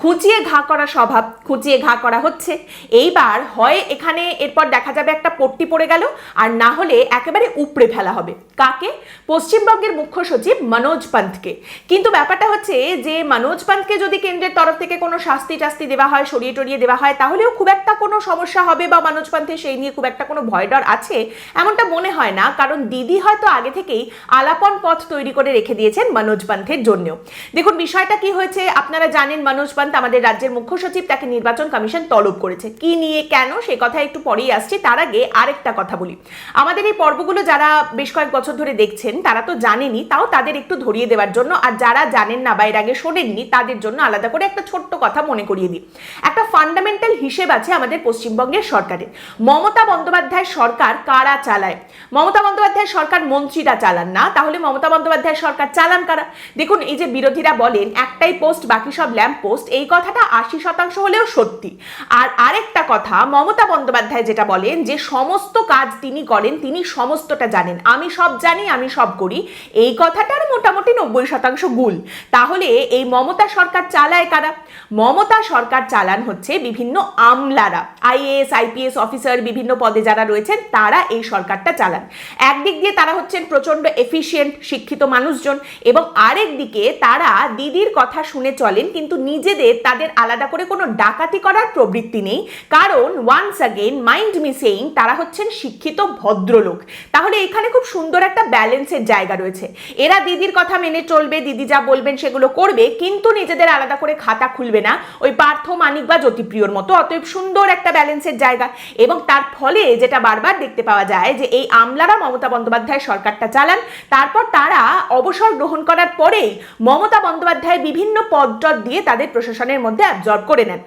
খুঁচিয়ে ঘা করা স্বভাব খুঁচিয়ে ঘা করা হচ্ছে। এইবার হয় এখানে, এরপর দেখা যাবে একটা পট্টি পড়ে গেল, আর না হলে একেবারে উপড়ে ফেলা হবে। কাকে? পশ্চিমবঙ্গের মুখ্য সচিব মনোজ পান্থকে। কিন্তু ব্যাপারটা হচ্ছে যে, মনোজ পান্থকে যদি কেন্দ্রের তরফ থেকে কোনো শাস্তি টাস্তি দেওয়া হয়, সরিয়ে টরিয়ে দেওয়া হয়, তাহলেও খুব একটা কোনো সমস্যা হবে বা মনোজ পান্থের সেই নিয়ে খুব একটা কোনো ভয় ডর আছে, এমনটা মনে হয় না। কারণ দিদি হয়তো আগে থেকেই আলাপন পথ তৈরি করে রেখে দিয়েছেন মনোজ পান্থের জন্যও। দেখুন, বিষয়টা কি হয়েছে? আপনারা জানেন মনোজ পান্থ আমাদের রাজ্যের মুখ্য সচিব তাকে নির্বাচন কমিশন তলব করেছে। কি নিয়ে, কেন, সে কথা একটু পরেই আসছি। তার আগে আরেকটা কথা বলি। আমাদের এই পর্বগুলো যারা বেশ কয়েক বছর ধরে দেখছেন, তারা তো জানেনই, তাও তাদের একটু ধরিয়ে দেওয়ার জন্য। আর যারা জানেন না বা এর আগে শোনেননি, তাদের জন্য আলাদা করে একটা ছোট্ট কথা মনে করিয়ে দিই। একটা ফান্ডামেন্টাল হিসেব আছে আমাদের পশ্চিমবঙ্গের সরকারের মমতা বন্দ্যোপাধ্যায় সরকার কারা চালায়? মমতা বন্দ্যোপাধ্যায় সরকার মন্ত্রীরা চালান না। তাহলে মমতা বন্দ্যোপাধ্যায় সরকার চালান কারা? দেখুন, এই যে বিরোধীরা বলেন, একটাই পোস্ট বাকি সব ল্যাম্প পোস্ট এই কথাটা আশি শতাংশ হলেও সত্যি। আর আরেকটা কথা, মমতা বন্দ্যোপাধ্যায় যেটা বলেন যে, সমস্ত কাজ তিনি করেন, তিনি সমস্তটা জানেন। আমি সব জানি, আমি সব করি। এই কথাটার মোটামুটি নব্বই শতাংশ গুল তাহলে এই মমতা সরকার চালায় কারা? মমতা সরকার চালান হচ্ছে বিভিন্ন আমলারা। আইএএস আইপিএস অফিসার বিভিন্ন পদে যারা রয়েছেন, তারা এই সরকারটা চালান। একদিক দিয়ে তারা হচ্ছেন প্রচণ্ড এফিশিয়েন্ট, শিক্ষিত মানুষজন এবং আরেক দিকে তারা দিদির কথা শুনে চলেন, কিন্তু নিজেদের তাদের আলাদা করে কোনো ডাকাতি করার প্রবৃত্তি নেই। কারণ once again mind me saying তারা হচ্ছেন শিক্ষিত ভদ্রলোক। তাহলে এখানে খুব সুন্দর একটা ব্যালেন্সের জায়গা রয়েছে। এরা দিদির কথা মেনে চলবে, দিদি যা বলবেন সেগুলো করবে, কিন্তু নিজেদের আলাদা করে খাতা খুলবে না। ওই পার্থ, মানিক বা জ্যোতিপ্রিয়র মতো, অতএব সুন্দর একটা ব্যালেন্সের জায়গা। এবং তার ফলে যেটা বারবার দেখতে পাওয়া যায় যে এই আমলারা মমতা বন্দ্যোপাধ্যায় সরকারটা চালান, তারপর তারা অবসর গ্রহণ করার পরেই মমতা বন্দ্যোপাধ্যায় বিভিন্ন পদ দিয়ে তাদের প্রশাসনের মধ্যে অ্যাবজর্ব করে নেন।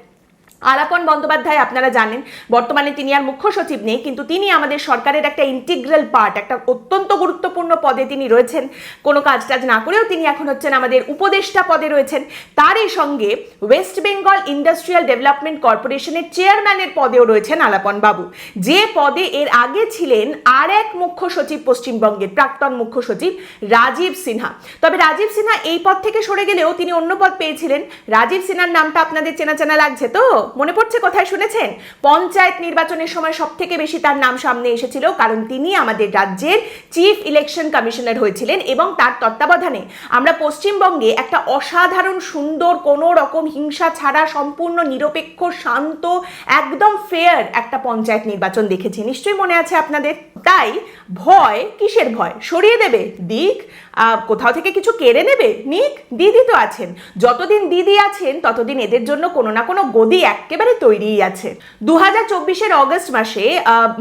আলাপন বন্দ্যোপাধ্যায় আপনারা জানেন, বর্তমানে তিনি আর মুখ্য সচিব নেই, কিন্তু তিনি আমাদের সরকারের একটা ইন্টিগ্রাল পার্ট একটা অত্যন্ত গুরুত্বপূর্ণ পদে তিনি রয়েছেন। কোনো কাজ টাজ না করেও তিনি এখন হচ্ছেন আমাদের উপদেষ্টা পদে রয়েছেন। তারই সঙ্গে ওয়েস্ট বেঙ্গল ইন্ডাস্ট্রিয়াল ডেভেলপমেন্ট কর্পোরেশনের চেয়ারম্যানের পদেও রয়েছেন আলাপন বাবু যে পদে এর আগে ছিলেন আর এক মুখ্য সচিব, পশ্চিমবঙ্গের প্রাক্তন মুখ্য সচিব রাজীব সিনহা। তবে রাজীব সিনহা এই পদ থেকে সরে গেলেও তিনি অন্য পদ পেয়েছিলেন। রাজীব সিনহার নামটা আপনাদের চেনা চেনা লাগছে তো? মনে পড়ছে কোথায় শুনেছেন? পঞ্চায়েত নির্বাচনের সময় সব থেকে বেশি তার নাম সামনে এসেছিল কারণ তিনি আমাদের রাজ্যের চিফ ইলেকশন কমিশনার হয়েছিলেন এবং তার তত্ত্বাবধানে আমরা পশ্চিমবঙ্গে একটা অসাধারণ, সুন্দর কোনো রকম হিংসা ছাড়া, সম্পূর্ণ নিরপেক্ষ, শান্ত, একদম ফেয়ার একটা পঞ্চায়েত নির্বাচন দেখেছি। নিশ্চয়ই মনে আছে আপনাদের? তাই ভয় কিসের ভয়? সরিয়ে দেবে, দিক। কোথাও থেকে কিছু কেড়ে নেবে, নিক। দিদি তো আছেন। যতদিন দিদি আছেন, ততদিন এদের জন্য কোনো না কোনো গদি একেবারে তৈরিই আছে। দু হাজার চব্বিশের অগস্ট মাসে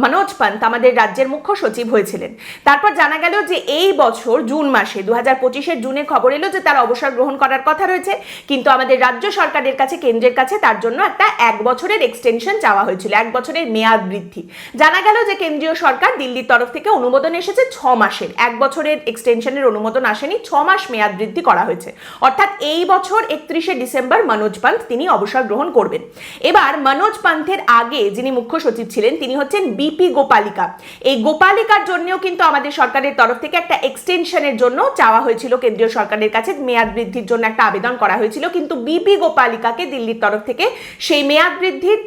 মনোজ পান্ত আমাদের রাজ্যের মুখ্য সচিব হয়েছিলেন। তারপর জানা গেল যে এই বছর জুন মাসে দু হাজার পঁচিশের জুনে খবর এলো যে তার অবসর গ্রহণ করার কথা রয়েছে। কিন্তু আমাদের রাজ্য সরকারের কাছে, কেন্দ্রের কাছে তার জন্য একটা এক বছরের এক্সটেনশন চাওয়া হয়েছিল, এক বছরের মেয়াদ বৃদ্ধি। জানা গেল যে কেন্দ্রীয় সরকার দিল্লির তরফ থেকে অনুমোদন এসেছে ছ মাসের। এক বছরের এক্সটেনশনের অনুমোদন আসেনি, ছ মাস মেয়াদ বৃদ্ধি করা হয়েছে। অর্থাৎ এই বছর একত্রিশে ডিসেম্বর মনোজ পান্ত তিনি অবসর গ্রহণ করবেন। এবার মনোজ পান্থের আগে যিনি মুখ্য সচিব ছিলেন, তিনি হচ্ছেন বিপি গোপালিকা। এই গোপালিকার জন্যও কিন্তু আমাদের সরকারের তরফ থেকে একটা এক্সটেনশনের জন্য চাওয়া হয়েছিল। কেন্দ্রীয় সরকারের কাছে মেয়াদ বৃদ্ধির জন্য একটা আবেদন করা হয়েছিল, কিন্তু বিপি গোপালিকাকে দিল্লির তরফ থেকে সেই মেয়াদ বৃদ্ধির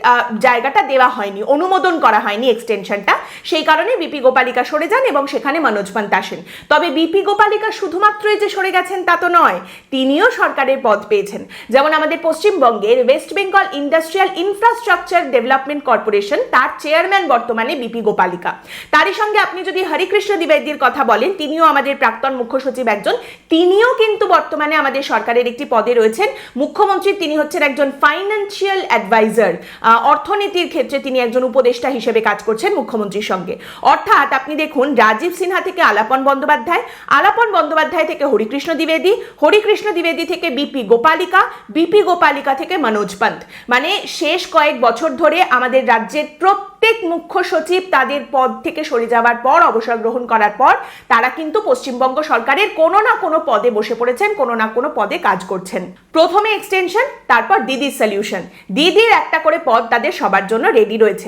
জায়গাটা দেওয়া হয়নি, অনুমোদন করা হয়নি এক্সটেনশনটা সেই কারণে বিপি গোপালিকা সরে যান এবং সেখানে মনোজ পান্ত আসেন। তবে বিপি গোপালিকা শুধুমাত্রই যে সরে গেছেন তা তো নয়, তিনিও সরকারের পদ পেয়েছেন। যেমন আমাদের পশ্চিমবঙ্গের West Bengal industrial infrastructure development corporation, তার চেয়ারম্যান বর্তমানে বিপি গোপালিকা। তারই সঙ্গে আপনি যদি হরিকৃষ্ণ দ্বিবেদীর কথা বলেন, তিনিও আমাদের প্রাক্তন মুখ্য সচিব একজন। তিনিও কিন্তু বর্তমানে আমাদের সরকারের একটি পদে রয়েছেন। মুখ্যমন্ত্রী তিনি হচ্ছেন একজন ফাইন্যান্সিয়াল অ্যাডভাইজার অর্থনীতির ক্ষেত্রে তিনি একজন উপদেষ্টা হিসেবে কাজ করছেন মুখ্যমন্ত্রীর সঙ্গে। আপনি দেখুন, রাজীব সিনহা থেকে আলাপন বন্দ্যোপাধ্যায় আলাপন বন্দ্যোপাধ্যায় থেকে হরিকৃষ্ণ দ্বিবেদী হরিকৃষ্ণ দ্বিবেদী থেকে বিপি গোপালিকা বিপি গোপালিকা থেকে মনোজ পান্ত মানে শেষ কয়েক বছর ধরে আমাদের রাজ্যের প্রত্যেক প্রত্যেক মুখ্য সচিব তাদের পদ থেকে সরে যাওয়ার পর, অবসর গ্রহণ করার পর, তারা কিন্তু পশ্চিমবঙ্গ সরকারের কোনো না কোনো পদে বসে পড়েছেন, কোনো না কোনো পদে কাজ করছেন। প্রথমে এক্সটেনশন তারপর দিদির সলিউশন দিদির একটা করে পদ তাদের সবার জন্য রেডি রয়েছে।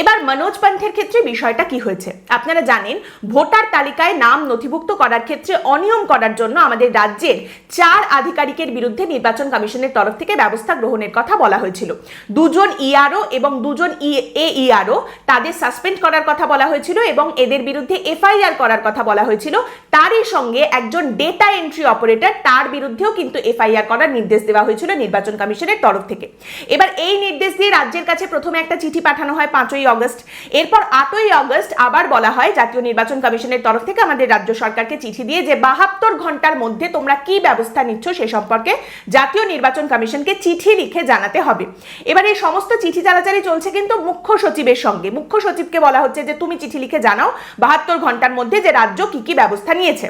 এবার মনোজ পান্থের ক্ষেত্রে বিষয়টা কি হয়েছে? আপনারা জানেন, ভোটার তালিকায় নাম নথিভুক্ত করার ক্ষেত্রে অনিয়ম করার জন্য আমাদের রাজ্যের চার আধিকারিকের বিরুদ্ধে নির্বাচন কমিশনের তরফ থেকে ব্যবস্থা গ্রহণের কথা বলা হয়েছিল। দুজন ইআরও এবং দুজন এ ইআরও তাদের সাসপেন্ড করার কথা বলা হয়েছিল এবং এদের বিরুদ্ধে এফআইআর করার কথা বলা হয়েছিল। তারই সঙ্গে একজন ডেটা এন্ট্রি অপারেটর তার বিরুদ্ধেও কিন্তু এফআইআর করার নির্দেশ দেওয়া হয়েছিল নির্বাচন কমিশনের তরফ থেকে। এবার এই নির্দেশ দিয়ে রাজ্যের কাছে প্রথমে একটা চিঠি পাঠানো হয় পাঁচই অগস্ট। এরপর আটই অগস্ট আবার বলা হয় জাতীয় নির্বাচন কমিশনের তরফ থেকে আমাদের রাজ্য সরকারকে চিঠি দিয়ে যে বাহাত্তর ঘণ্টার মধ্যে তোমরা কি ব্যবস্থা নিচ্ছ সে সম্পর্কে জাতীয় নির্বাচন কমিশনকে চিঠি লিখে জানাতে হবে। এবার এই সমস্ত চিঠি চালাচালি চলছে কিন্তু মুখ্য সচিবের সঙ্গে। মুখ্য সচিবকে বলা হচ্ছে যে, তুমি চিঠি লিখে জানাও বাহাত্তর ঘণ্টার মধ্যে যে রাজ্য কি কি ব্যবস্থা নিয়েছে।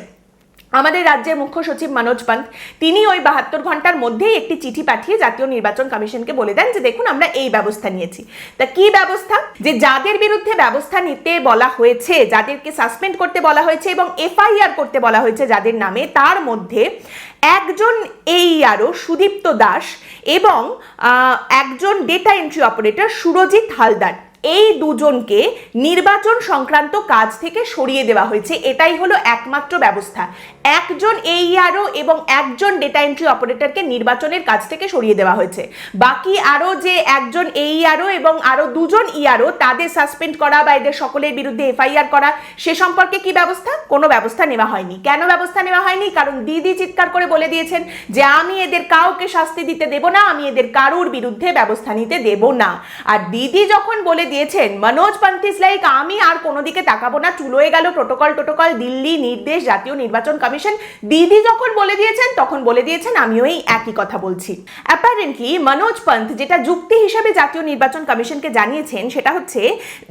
আমাদের রাজ্যের মুখ্য সচিব মনোজ পান্ত তিনি ওই বাহাত্তর ঘণ্টার মধ্যেই একটি চিঠি পাঠিয়ে জাতীয় নির্বাচন কমিশনকে বলে দেন যে, দেখুন, আমরা এই ব্যবস্থা নিয়েছি। তা কি ব্যবস্থা? যে, যাদের বিরুদ্ধে ব্যবস্থা নিতে বলা হয়েছে, যাদেরকে সাসপেন্ড করতে বলা হয়েছে এবং এফআইআর করতে বলা হয়েছে যাদের নামে, তার মধ্যে একজন এই আরও সুদীপ্ত দাস এবং একজন data entry operator Surajit Haldar. এই দুজনকে নির্বাচন সংক্রান্ত কাজ থেকে সরিয়ে দেওয়া হয়েছে। এটাই হলো একমাত্র ব্যবস্থা। একজন এইআরও এবং একজন ডেটা এন্ট্রি অপারেটরকে নির্বাচনের কাজ থেকে সরিয়ে দেওয়া হয়েছে। বাকি আরও যে একজন এইআরও এবং আরও দুজন ইআরও তাদের সাসপেন্ড করা বা এদের সকলের বিরুদ্ধে এফআইআর করা, সে সম্পর্কে কি ব্যবস্থা? কোনো ব্যবস্থা নেওয়া হয়নি। কেন ব্যবস্থা নেওয়া হয়নি? কারণ দিদি চিৎকার করে বলে দিয়েছেন যে, আমি এদের কাউকে শাস্তি দিতে দেব না, আমি এদের কারুর বিরুদ্ধে ব্যবস্থা নিতে দেব না। আর দিদি যখন বলে দিয়েছেন। মনোজ পান্থিস লাইক আমি আর কোনো দিকে তাকাবো না। চুলোয় গেল প্রোটোকল টোটোকল দিল্লি নির্দেশ, জাতীয় নির্বাচন কমিশন। দিদি যখন বলে দিয়েছেন, তখন বলে দিয়েছেন, আমিও এই একই কথা বলছি। অ্যাপারেন্টলি মনোজ পন্থ যেটা যুক্তি হিসাবে জাতীয় নির্বাচন কমিশনকে জানিয়েছেন, সেটা হচ্ছে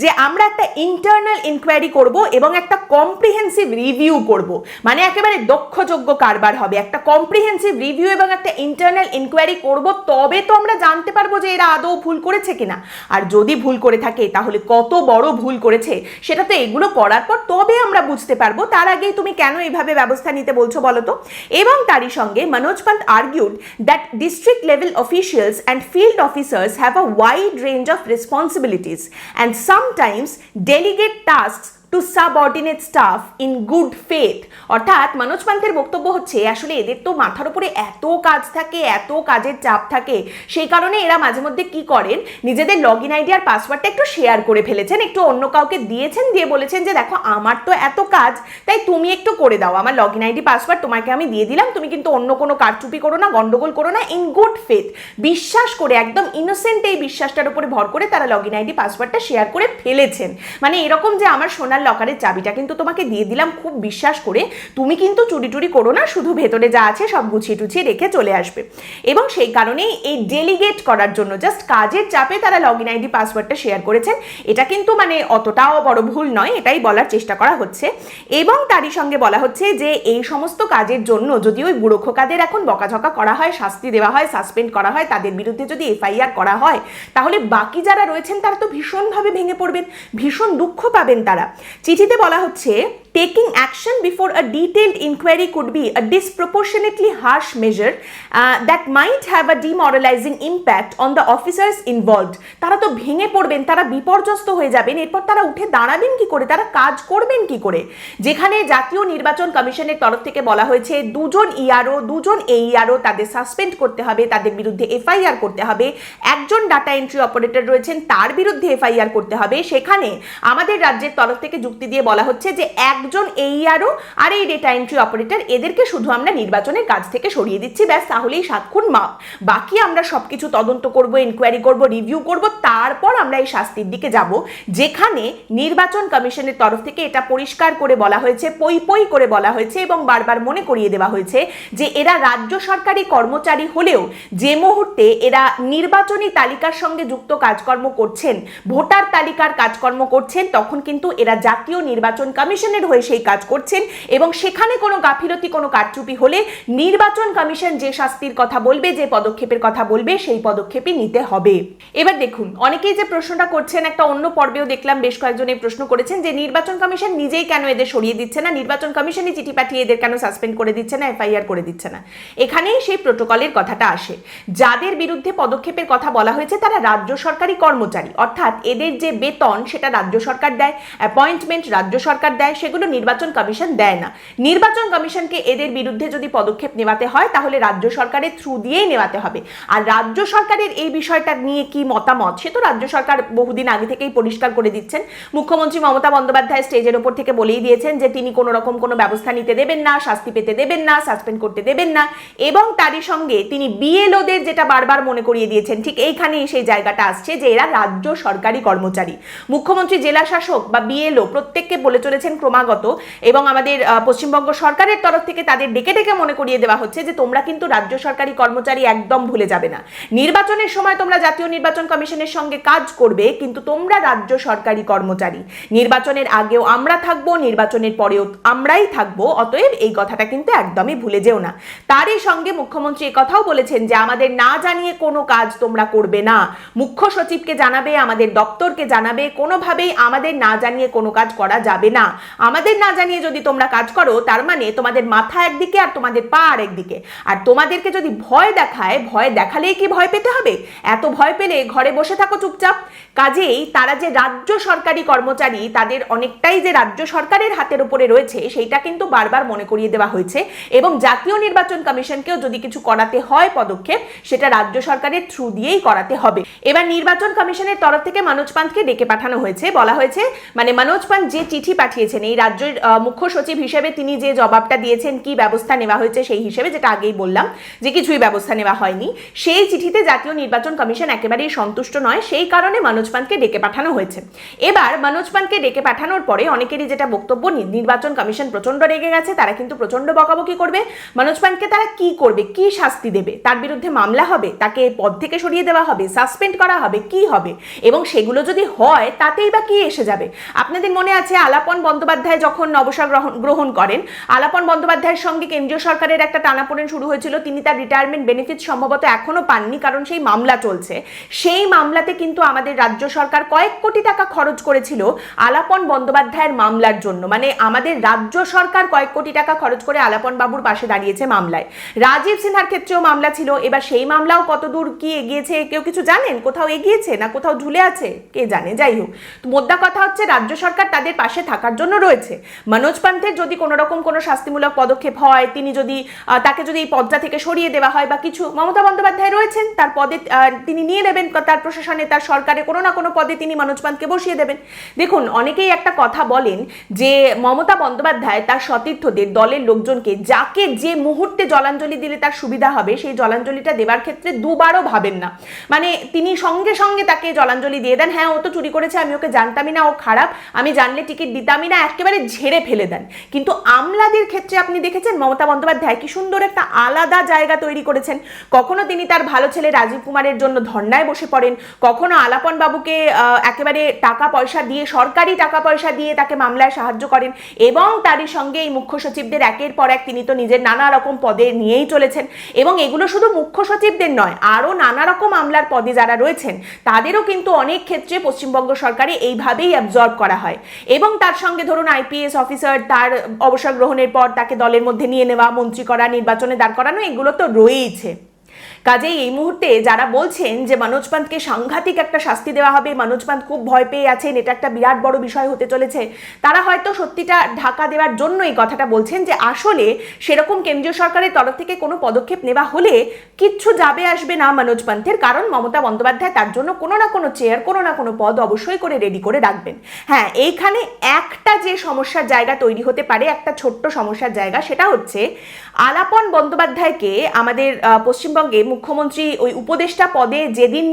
যে আমরা একটা ইন্টারনাল ইনকোয়ারি করব এবং একটা কম্প্রিহেন্সিভ রিভিউ করব। মানে একেবারে দক্ষযোগ্য কারবার হবে। একটা কম্প্রিহেন্সিভ রিভিউ এবং একটা ইন্টারনাল ইনকোয়ারি করব, তবে তো আমরা জানতে পারব যে এরা আদৌ ভুল করেছে কিনা। আর যদি ভুল করে থাকে তাহলে কত বড় ভুল করেছে? সেটা তো এগুলো করার পর তবে আমরা বুঝতে পারব, তার আগেই তুমি কেন এইভাবে ব্যবস্থা নিতে বলছো বলো তো? এবং তারই সঙ্গে Manoj Pant argued that district level officials and field officers have a wide range of responsibilities and sometimes delegate task to subordinate staff in good faith অর্থাৎ মনোজ পান্থের বক্তব্য হচ্ছে, আসলে এদের তো মাথার উপরে এত কাজ থাকে, এত কাজের চাপ থাকে, সেই কারণে এরা মাঝে মধ্যে কি করেন? নিজেদের লগ ইন আইডি আর পাসওয়ার্ডটা একটু শেয়ার করে ফেলেছেন, একটু অন্য কাউকে দিয়েছেন, দিয়ে বলেছেন যে, দেখো, আমার তো এত কাজ, তাই তুমি একটু করে দাও, আমার লগ ইন আইডি পাসওয়ার্ড তোমাকে আমি দিয়ে দিলাম, তুমি কিন্তু অন্য কোনো কারচুপি করো না, গন্ডগোল করো না ইন গুড ফেথ বিশ্বাস করে, একদম ইনোসেন্ট এই বিশ্বাসটার উপরে ভর করে তারা লগ ইন আইডি পাসওয়ার্ডটা শেয়ার করে ফেলেছেন। মানে এরকম যে আমার সোনার লকারের চাবিটা কিন্তু তোমাকে দিয়ে দিলাম খুব বিশ্বাস করে। তুমি কিন্তু চুরি টুরি করো না, শুধু ভেতরে যা আছে সব গুছিয়ে টুছিয়ে রেখে চলে আসবে। এবং সেই কারণেই এই ডেলিগেট করার জন্য জাস্ট কাজের চাপে তারা লগ ইন আইডি পাসওয়ার্ডটা শেয়ার করেছেন। এটা কিন্তু মানে অতটাও বড় ভুল নয়, এটাই বলার চেষ্টা করা হচ্ছে। এবং তারই সঙ্গে বলা হচ্ছে যে এই সমস্ত কাজের জন্য যদি ওই বুড়ো এখন বকাঝকা করা হয়, শাস্তি দেওয়া হয় সাসপেন্ড করা হয়, তাদের বিরুদ্ধে যদি এফআইআর করা হয়, তাহলে বাকি যারা রয়েছেন তারা তো ভীষণভাবে ভেঙে পড়বেন, ভীষণ দুঃখ পাবেন তারা। চিঠিতে বলা হচ্ছে taking action before a detailed inquiry could be a disproportionately harsh measure uh, that might have a demoralizing impact on the officers involved. তারা তো ভেঙে পড়বেন তারা বিপর্যস্ত হয়ে যাবেন এরপর তারা উঠে দাঁড়াবেন কি করে? তারা কাজ করবেন কি করে? যেখানে জাতীয় নির্বাচন কমিশনের তরফ থেকে বলা হয়েছে দুজন ইআরও দুজন এইআরও তাদের সাসপেন্ড করতে হবে তাদের বিরুদ্ধে এফআইআর করতে হবে। একজন ডাটা এন্ট্রি অপারেটর রয়েছেন তার বিরুদ্ধে এফআইআর করতে হবে। সেখানে আমাদের রাজ্যের তরফ থেকে যুক্তি দিয়ে বলা হচ্ছে যে একজন এইআরও আর এই ডেটা এন্ট্রি অপারেটর এদেরকে শুধু আমরা নির্বাচনের কাজ থেকে সরিয়ে দিচ্ছি, ব্যাস, তাহলেই সাতক্ষণ মাপ বাকি আমরা সবকিছু তদন্ত করব ইনকোয়ারি করব রিভিউ করব, তারপর আমরা এই শাস্তির দিকে যাব, যেখানে নির্বাচন কমিশনের তরফ থেকে এটা পরিষ্কার করে বলা হয়েছে, পই পই করে বলা হয়েছে এবং বারবার মনে করিয়ে দেওয়া হয়েছে যে এরা রাজ্য সরকারি কর্মচারী হলেও যে মুহূর্তে এরা নির্বাচনী তালিকার সঙ্গে যুক্ত কাজকর্ম করছেন, ভোটার তালিকার কাজকর্ম করছেন, তখন কিন্তু এরা জাতীয় নির্বাচন কমিশনের হয়ে সেই কাজ করছেন এবং সেখানে কোনো গাফিলতি, কোনো কারচুপি হলে নির্বাচন কমিশন যে শাস্তির কথা বলবে, যে পদক্ষেপের কথা বলবে, সেই পদক্ষেপই নিতে হবে। এবার দেখুন, অনেকেই যে প্রশ্নটা করছেন, একটা অন্য পর্বেও দেখলাম বেশ কয়েকজন এই প্রশ্ন করেছেন যে নির্বাচন কমিশন নিজেই কেন এদের সরিয়ে দিচ্ছে না? নির্বাচন কমিশনই চিঠি পাঠিয়ে এদের কেন সাসপেন্ড করে দিচ্ছে না, এফআইআর করে দিচ্ছে না? এখানেই সেই প্রোটোকলের কথাটা আসে। যাদের বিরুদ্ধে পদক্ষেপের কথা বলা হয়েছে, তারা রাজ্য সরকারি কর্মচারী। অর্থাৎ এদের যে বেতন, সেটা রাজ্য সরকার দেয়, অ্যাপয়েন্টমেন্ট রাজ্য সরকার দেয়, সেগুলো নির্বাচন কমিশন দেয় না। নির্বাচন কমিশনকে এদের বিরুদ্ধে যদি পদক্ষেপ নেওয়াতে হয়, তাহলে রাজ্য সরকারের থ্রু দিয়েই নেওয়াতে হবে। আর রাজ্য সরকারের এই বিষয়টা নিয়ে কি মতামত, সে তো রাজ্য সরকার বহুদিন আগে থেকেই পরিষ্কার করে দিচ্ছেন। মুখ্যমন্ত্রী মমতা বন্দ্যোপাধ্যায় স্টেজের ওপর থেকে বলেই দিয়েছেন যে, তিনি কোনো রকম কোনো ব্যবস্থা নিতে দেবেন না, শাস্তি পেতে দেবেন না সাসপেন্ড করতে দেবেন না। এবং তারই সঙ্গে তিনি বিএলওদের যেটা বারবার মনে করিয়ে দিয়েছেন, ঠিক এইখানেই সেই জায়গাটা আসছে যে, এরা রাজ্য সরকারি কর্মচারী। মুখ্যমন্ত্রী, জেলা শাসক বা বিএলও প্রত্যেককে বলে চলেছেন ক্রমাগত। এবং আমাদের পশ্চিমবঙ্গ সরকারের তরফ থেকে তাদের ডেকে ডেকে মনে করিয়ে দেওয়া হচ্ছে যে তোমরা কিন্তু রাজ্য সরকারি কর্মচারী একদম ভুলে যাবে না। নির্বাচনের সময় তোমরা জাতীয় নির্বাচন কমিশনের সঙ্গে কাজ করবে, কিন্তু তোমরা রাজ্য সরকারি কর্মচারী। নির্বাচনের আগেও আমরা থাকব, নির্বাচনের পরেও আমরাই থাকব, অতএব এই কথাটা কিন্তু একদমই ভুলে যেও না। তারই সঙ্গে মুখ্যমন্ত্রী কথাও বলেছেন যে আমাদের না জানিয়ে কোনো কাজ তোমরা করবে না। মুখ্য সচিবকে জানাবে, আমাদের দপ্তরকে জানাবে, কোনোভাবেই আমাদের না জানিয়ে কোনো কাজ করা যাবে না। আমাদের না জানিয়ে যদি তোমরা কাজ করো, তার মানে তোমাদের মাথা একদিকে আর তোমাদের পা আর একদিকে। আর তোমাদেরকে যদি ভয় দেখায়, ভয় দেখালেই কি ভয় পেতে হবে? এত ভয় পেলে ঘরে বসে থাকো চুপচাপ। কাজেই তারা যে রাজ্য সরকারি কর্মচারী, তাদের অনেকটাই যে রাজ্য সরকারের হাতের উপরে রয়েছে, সেইটা কিন্তু বারবার মনে করিয়ে দেওয়া হয়েছে। এবং জাতীয় নির্বাচন কমিশনকেও যদি কিছু করাতে হয় পদক্ষেপ, সেটা রাজ্য সরকারের থ্রু দিয়েই করাতে হবে। এবার নির্বাচন কমিশনের তরফ থেকে মনোজ পান্তকে ডেকে পাঠানো হয়েছে। বলা হয়েছে মানে মনোজ পান্ত যে চিঠি পাঠিয়েছেন, এই রাজ্যের মুখ্য সচিব হিসেবে তিনি যে জবাবটা দিয়েছেন, কি ব্যবস্থা নেওয়া হয়েছে সেই হিসেবে যেটা আগেই বললাম, যে কিছুই ব্যবস্থা নেওয়া হয়নি। সেই চিঠিতে জাতীয় নির্বাচন কমিশন একেবারেই সন্তুষ্ট নয়, সেই কারণে মনোজ পান্তকে ডেকে পাঠানো হয়েছে। এবার মনোজ পান্তকে ডেকে পাঠানোর পরে অনেকেরই যেটা বক্তব্য নির্বাচন কমিশন প্রচণ্ড রেগে গেছে, তারা কিন্তু প্রচণ্ড বকাবকি করবে। মনোজ পান্তকে তারা কি করবে, কি শাস্তি দেবে, তার বিরুদ্ধে মামলা হবে, তাকে পদ থেকে সরিয়ে দেওয়া হবে, সাসপেন্ড করা হবে, কি হবে? এবং সেগুলো যদি হয়, তাতেই বা কি এসে যাবে? আপনাদের মনে আছে আলাপন বন্দ্যোপাধ্যায় যখন অবসর গ্রহণ গ্রহণ করেন, আলাপন বন্দ্যোপাধ্যায়ের সঙ্গে কেন্দ্রীয় সরকারের একটা টানাপোড়েন শুরু হয়েছিল। তিনি তার রিটায়ারমেন্ট বেনিফিট সম্ভবত এখনও পাননি, কারণ সেই মামলা চলছে। সেই মামলাতে কিন্তু আমাদের রাজ্য সরকার কয়েক কোটি টাকা খরচ করেছিল আলাপন বন্দ্যোপাধ্যায়ের মামলার জন্য। মানে আমাদের রাজ্য সরকার কয়েক কোটি টাকা খরচ করে আলাপন বাবুর পাশে দাঁড়িয়েছে মামলায়। রাজীব সিনহার ক্ষেত্রেও মামলা ছিল। এবার সেই মামলাও কতদূর কি এগিয়েছে, কেউ কিছু জানেন? কোথাও এগিয়েছে না কোথাও ঝুলে আছে? কে জানে? যাই হোক। মোদ্দা কথা হচ্ছে, রাজ্য সরকার তাদের পাশে থাকার জন্য রয়েছে। মনোজ পান্থের যদি কোনো রকম কোনো শাস্তিমূলক পদক্ষেপ হয়, তিনি যদি তাকে যদি এই পদটা থেকে সরিয়ে দেওয়া হয় বা কিছু, মমতা বন্দ্যোপাধ্যায় রয়েছেন, তার পদে তিনি নিয়ে নেবেন তার প্রশাসনে, তার সরকারে কোনো না কোনো পদে তিনি মনোজ পান্তকে বসিয়ে দেবেন। দেখুন, অনেকেই একটা কথা বলেন যে মমতা বন্দ্যোপাধ্যায় তার সতীর্থদের দলের লোকজনকে যাকে যে মুহূর্তে জলাঞ্জলি দিলে তার সুবিধা হবে, সেই জলাঞ্জলিটা দেবার ক্ষেত্রে দুবারও ভাবেন না। মানে তিনি সঙ্গে সঙ্গে তাকে জলাঞ্জলি দিয়ে দেন হ্যাঁ ও তো চুরি করেছে, আমি ওকে জানতামই না, ও খারাপ, আমি জানলে টিকিট দিতামই না। একেবারে ঝেড়ে ফেলে দেন। কিন্তু আমলাদের ক্ষেত্রে আপনি দেখেছেন মমতা বন্দ্যোপাধ্যায় কি সুন্দর একটা আলাদা জায়গা তৈরি করেছেন। কখনো তিনি তার ভালো ছেলে রাজীব কুমারের জন্য ধর্নায় বসে পড়েন। কখনো আলাপন বাবুকে একেবারে টাকা পয়সা দিয়ে, সরকারি টাকা পয়সা দিয়ে তাকে মামলায় সাহায্য করেন এবং তারই সঙ্গে এই মুখ্য সচিবদের একের পর এক তিনি তো নিজের নানা রকম পদে নিয়েই চলেছেন। এবং এগুলো শুধু মুখ্য সচিবদের নয়, আরও নানা রকম আমলার পদে যারা রয়েছেন, তাদেরও কিন্তু অনেক ক্ষেত্রে পশ্চিমবঙ্গ সরকারে এইভাবেই অ্যাবজর্ব করা হয়। এবং তার সঙ্গে ধরুন আইপিএস অফিসার তার অবসর গ্রহণের পর তাকে দলের মধ্যে নিয়ে নেওয়া, মন্ত্রী করা, নির্বাচনে দাঁড় করানো, এগুলো তো রয়েইছে। কাজেই এই মুহূর্তে যারা বলছেন যে মনোজ পান্তকে সাংঘাতিক একটা শাস্তি দেওয়া হবে, মনোজ পান্ত খুব ভয় পেয়ে আছেন, এটা একটা বিরাট বড় বিষয় হতে চলেছে, তারা হয়তো সত্যিটা ঢাকা দেওয়ার জন্য এই কথাটা বলছেন যে আসলে সেরকম কেন্দ্রীয় সরকারের তরফ থেকে কোনো পদক্ষেপ নেওয়া হলে কিচ্ছু যাবে আসবে না মনোজ পান্থের কারণ মমতা বন্দ্যোপাধ্যায় তার জন্য কোনো না কোনো চেয়ার কোনো না কোনো পদ অবশ্যই করে রেডি করে রাখবেন। হ্যাঁ এইখানে একটা যে সমস্যার জায়গা তৈরি হতে পারে, একটা ছোট্ট সমস্যার জায়গা সেটা হচ্ছে আলাপন বন্দ্যোপাধ্যায়কে আমাদের পশ্চিমবঙ্গে মুখ্যমন্ত্রী ওই উপদেষ্টা পদে যেদিন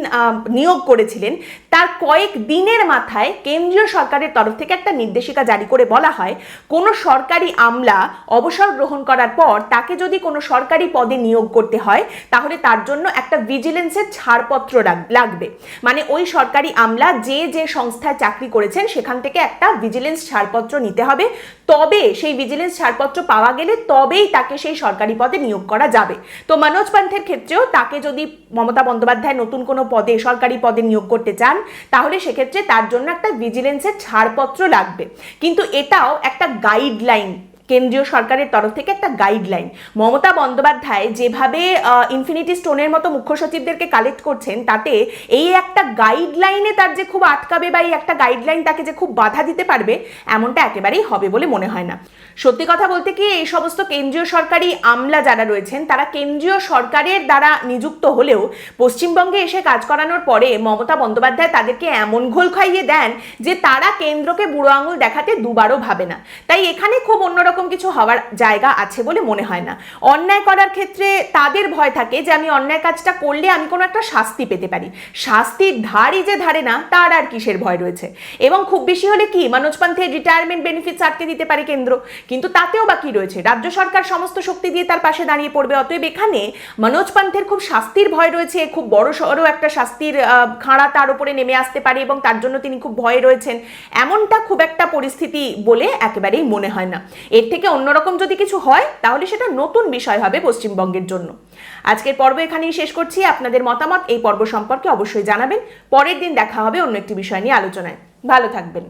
নিয়োগ করেছিলেন, তার কয়েক দিনের মাথায় কেন্দ্রীয় সরকারের তরফ থেকে একটা নির্দেশিকা জারি করে বলা হয়, কোনো সরকারি আমলা অবসর গ্রহণ করার পর তাকে যদি কোনো সরকারি পদে নিয়োগ করতে হয়, তাহলে তার জন্য একটা ভিজিলেন্সের ছাড়পত্র লাগবে। মানে ওই সরকারি আমলা যে যে সংস্থায় চাকরি করেছেন, সেখান থেকে একটা ভিজিলেন্স ছাড়পত্র নিতে হবে। তবে সেই ভিজিলেন্স ছাড়পত্র পাওয়া গেলে তবেই তাকে সেই সরকারি পদে নিয়োগ করা যাবে। তো মনোজ পান্থের ক্ষেত্রেও তাকে যদি মমতা বন্দ্যোপাধ্যায় নতুন কোনো পদে, সরকারি পদে নিয়োগ করতে চান, তাহলে সেক্ষেত্রে তার জন্য একটা ভিজিলেন্সের ছাড়পত্র লাগবে। কিন্তু এটাও একটা গাইডলাইন কেন্দ্রীয় সরকারের তরফ থেকে একটা গাইডলাইন মমতা বন্দ্যোপাধ্যায় যেভাবে ইনফিনিটি স্টোনের মতো মুখ্য সচিবদেরকে কালেক্ট করছেন, তাতে এই একটা গাইডলাইনে তার যে খুব আটকাবে বা এই একটা গাইডলাইন তাকে যে খুব বাধা দিতে পারবে, এমনটা একেবারেই হবে বলে মনে হয় না। সত্যি কথা বলতে কি, এই সমস্ত কেন্দ্রীয় সরকারি আমলা যারা রয়েছেন, তারা কেন্দ্রীয় সরকারের দ্বারা নিযুক্ত হলেও পশ্চিমবঙ্গে এসে কাজ করানোর পরে মমতা বন্দ্যোপাধ্যায় তাদেরকে এমন ঘোল খাইয়ে দেন যে তারা কেন্দ্রকে বুড়ো আঙুল দেখাতে দুবারও ভাবে না। তাই এখানে খুব অন্যরকম কিছু হওয়ার জায়গা আছে বলে মনে হয় না। অন্যায় করার ক্ষেত্রে তাদের ভয় থাকে যে, আমি অন্যায় কাজটা করলে আমি কোনো একটা শাস্তি পেতে পারি। শাস্তির ধারই যে ধারে না, তার আর কিসের ভয় রয়েছে? এবং খুব বেশি হলে কি, মনোজ পান্থের রিটায়ারমেন্ট বেনিফিটস আটকে দিতে পারে কেন্দ্র? কিন্তু তাতেও বা কি রয়েছে? রাজ্য সরকার সমস্ত শক্তি দিয়ে তার পাশে দাঁড়িয়ে পড়বে। অতএব এখানে মনোজ পান্থের খুব শাস্তির ভয় রয়েছে, খুব বড় সড়ো একটা শাস্তির খাঁড়া তার উপরে নেমে আসতে পারে এবং তার জন্য তিনি খুব ভয়ে রয়েছেন। এমনটা খুব একটা পরিস্থিতি বলে একেবারেই মনে হয় না। এর থেকে অন্যরকম যদি কিছু হয়, তাহলে সেটা নতুন বিষয় হবে পশ্চিমবঙ্গের জন্য। আজকের পর্ব এখানেই শেষ করছি। আপনাদের মতামত এই পর্ব সম্পর্কে অবশ্যই জানাবেন। পরের দিন দেখা হবে অন্য একটি বিষয় নিয়ে আলোচনায়। ভালো থাকবেন।